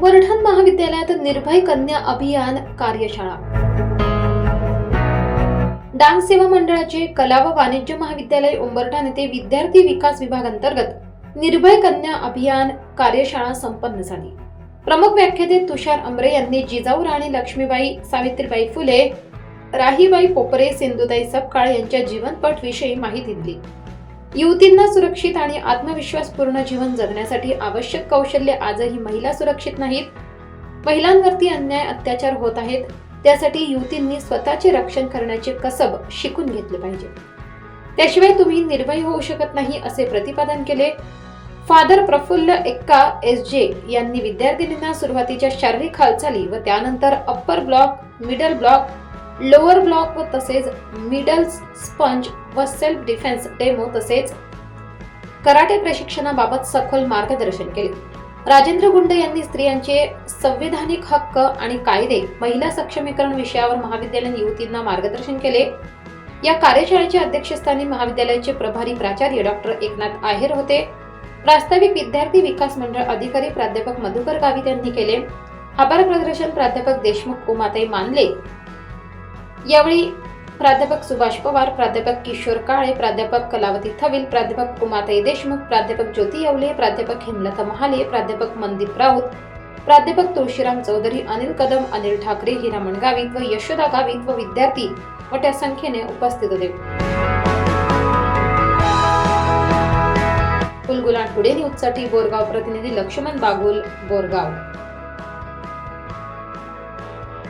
उंबरठण महाविद्यालयात निर्भय कन्या अभियान कार्यशाळा. डांग सेवा मंडळाचे कला व वाणिज्य महाविद्यालय उंबरठाण येथे विद्यार्थी विकास विभाग अंतर्गत निर्भय कन्या अभियान कार्यशाळा संपन्न झाली. प्रमुख व्याख्याते तुषार अंबरे यांनी जिजाऊ राणी लक्ष्मीबाई सावित्रीबाई फुले राहीबाई पोपरे सिंधुताई सपकाळ यांच्या जीवनपट विषयी माहिती दिली. युवतींना सुरक्षित आणि आत्मविश्वासपूर्ण जीवन जगण्यासाठी आवश्यक कौशल्य आजही महिला सुरक्षित नाहीत. महिलांवरती अन्याय अत्याचार होत आहेत. त्यासाठी युवतींनी स्वतःचे रक्षण करण्याचे कसब शिकून घेतले पाहिजे. त्याशिवाय तुम्ही निर्भय होऊ शकत नाही असे प्रतिपादन केले. फादर प्रफुल्ल एक्का एस जे यांनी विद्यार्थिनींना सुरुवातीच्या शारीरिक हालचाली व त्यानंतर upper block middle block lower block व तसेच मिडल स्पंज व सेल्फ डिफेन्स डेमो तसेच कराटे प्रशिक्षणाबाबत सखोल मार्गदर्शन केले. राजेंद्र गुंड यांनी स्त्रियांचे संविधानिक हक्क आणि कायदे महिला सक्षमीकरण विषयावर महाविद्यालयीन युवतींना मार्गदर्शन केले. या कार्यशाळेच्या अध्यक्षस्थानी महाविद्यालयाचे प्रभारी प्राचार्य डॉक्टर एकनाथ आहेर होते. प्रास्ताविक विद्यार्थी विकास मंडळ अधिकारी प्राध्यापक मधुकर गावित यांनी केले. आभार प्रदर्शन प्राध्यापक देशमुख उमाताई मानले. यावेळी प्राध्यापक सुभाष पवार प्राध्यापक किशोर काळे प्राध्यापक कलावती थविल प्राध्यापक उमाताई देशमुख प्राध्यापक ज्योती येवले प्राध्यापक हेमलता महाले प्राध्यापक मनदीप राऊत प्राध्यापक तुळशीराम चौधरी अनिल कदम अनिल ठाकरे हिरामण गावित व यशोदा गावित व विद्यार्थी मोठ्या संख्येने उपस्थित होते. फुलगुलान टुडे न्यूजसाठी बोरगाव प्रतिनिधी लक्ष्मण बागुल बोरगाव.